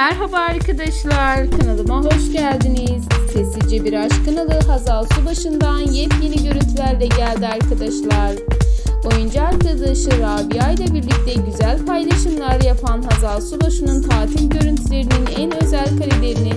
Merhaba arkadaşlar, kanalıma hoş geldiniz. Sesici Bir Aşk kanalı Hazal Subaşı'ndan yepyeni görüntülerle geldi arkadaşlar. Oyuncu arkadaşı Rabia ile birlikte güzel paylaşımlar yapan Hazal Subaşı'nın tatil görüntülerinin en özel karelerini